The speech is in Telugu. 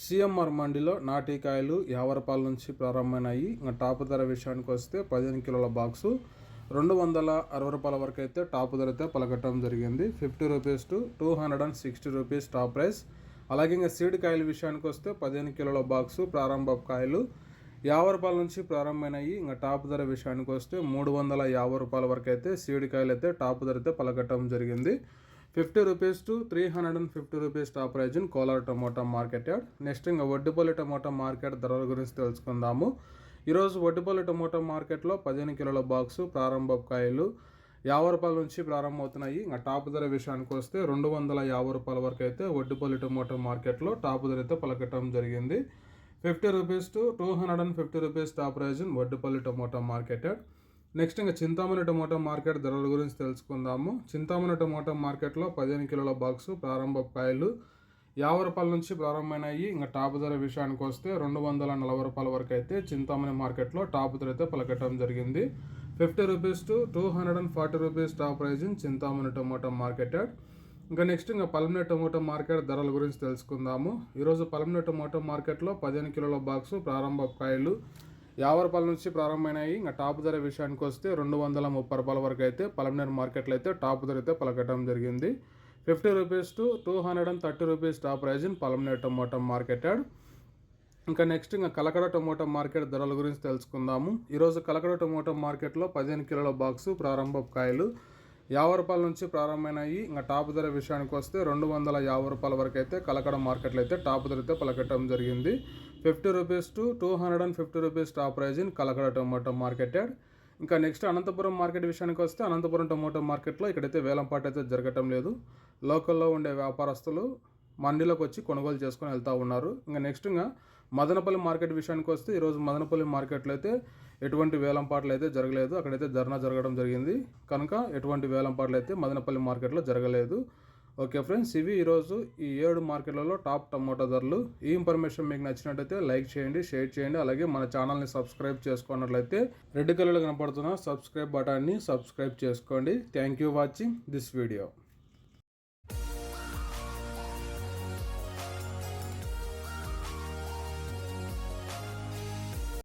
సిఎంఆర్ మండిలో నాటికాయలు యాభై రూపాయల నుంచి ప్రారంభమైనాయి. ఇంకా టాప్ ధర విషయానికి వస్తే పదిహేను కిలోల బాక్సు రెండు వందల అరవై రూపాయల వరకు అయితే టాప్ ధర అయితే పలకటం జరిగింది. Fifty rupees to two hundred and sixty rupees top price. అలాగే ఇంకా సీడ్ కాయల విషయానికి వస్తే పదిహేను కిలోల బాక్సు ప్రారంభ కాయలు యాభై రూపాయల నుంచి ప్రారంభమైనాయి. ఇంకా టాప్ ధర విషయానికి వస్తే మూడు వందల యాభై రూపాయల వరకు అయితే సీడ్ కాయలు అయితే టాప్ ధర అయితే పలకటం జరిగింది. Fifty rupees to three hundred and fifty rupees top price in Kolar tomato market yard. Next ఇంకా వడ్డుపల్లి టమోటా మార్కెట్ ధరల గురించి తెలుసుకుందాము. ఈరోజు వడ్డుపల్లి టమోటా మార్కెట్లో పదిహేను కిలోల బాక్సు ప్రారంభ కాయలు యాభై రూపాయల నుంచి ప్రారంభమవుతున్నాయి. ఇంకా టాప్ ధర విషయానికి వస్తే రెండు వందల యాభై రూపాయల వరకు అయితే వడ్డుపల్లి టమోటా మార్కెట్లో టాప్ ధర అయితే పలకటం జరిగింది. Fifty rupees to two hundred and fifty rupees top price in Vaddupalli tomato market yard. Next ఇంకా చింతామణి టమోటా మార్కెట్ ధరల గురించి తెలుసుకుందాము. చింతామణి టమోటా మార్కెట్లో పదిహేను కిలోల బాక్స్ ప్రారంభ కాయలు యాభై రూపాయల నుంచి ప్రారంభమైనాయి. ఇంకా టాప్ ధర విషయానికి వస్తే రెండు వందల నలభై రూపాయల వరకు అయితే చింతామణి మార్కెట్లో టాప్ ధర అయితే పలకటం జరిగింది. Fifty rupees to two hundred and forty rupees top price in Chintamani tomato market ఇంకా నెక్స్ట్ ఇంకా పల్మిన టమోటా మార్కెట్ ధరల గురించి తెలుసుకుందాము. ఈరోజు పల్మిన టమోటా మార్కెట్లో పదిహేను కిలోల బాక్సు ప్రారంభ కాయలు యాభై రూపాయల నుంచి ప్రారంభమైనాయి. ఇంకా టాప్ ధర విషయానికి వస్తే రెండు వందల ముప్పై రూపాయల వరకు అయితే పలమనేర్ మార్కెట్లో అయితే టాప్ ధర అయితే పలకటం జరిగింది. Fifty rupees to two hundred and thirty rupees top price in Palamaner tomato market ఇంకా నెక్స్ట్ ఇంకా కలకడ టమోటా మార్కెట్ ధరల గురించి తెలుసుకుందాము. ఈరోజు కలకడ టమోటా మార్కెట్లో పదిహేను కిలోల బాక్సు ప్రారంభ కాయలు యాభై రూపాయల నుంచి ప్రారంభమైనాయి. ఇంకా టాప్ ధర విషయానికి వస్తే రెండు వందల యాభై రూపాయల వరకు అయితే కలకడ మార్కెట్లో అయితే టాప్ ధర అయితే పలకటం జరిగింది. Fifty rupees to two hundred and fifty rupees top price in Kalakada tomato market ఇంకా నెక్స్ట్ అనంతపురం మార్కెట్ విషయానికి వస్తే అనంతపురం టొమాటో మార్కెట్లో ఇక్కడైతే వేలంపాటు అయితే జరగటం లేదు. లోకల్లో ఉండే వ్యాపారస్తులు మండీలోకి వచ్చి కొనుగోలు చేసుకొని వెళ్తూ ఉన్నారు. ఇంకా నెక్స్ట్ ఇంకా మదనపల్లి మార్కెట్ విషయానికి వస్తే ఈరోజు మదనపల్లి మార్కెట్లో అయితే ఎటువంటి వేలంపాట్లు అయితే జరగలేదు. అక్కడైతే ధర్నా జరగడం జరిగింది. కనుక ఎటువంటి వేలంపాట్లు అయితే మదనపల్లి మార్కెట్లో జరగలేదు. ఓకే ఫ్రెండ్స్ ఇవి ఈరోజు ఈ ఏడు మార్కెట్లలో టాప్ టమోటా ధరలు. ఈ ఇన్ఫర్మేషన్ మీకు నచ్చినట్టయితే లైక్ చేయండి షేర్ చేయండి. అలాగే మన ఛానల్ని సబ్స్క్రైబ్ చేసుకున్నట్లయితే రెడ్ కలర్లో కనపడుతున్న సబ్స్క్రైబ్ బటాన్ని సబ్స్క్రైబ్ చేసుకోండి. Thank you watching this video.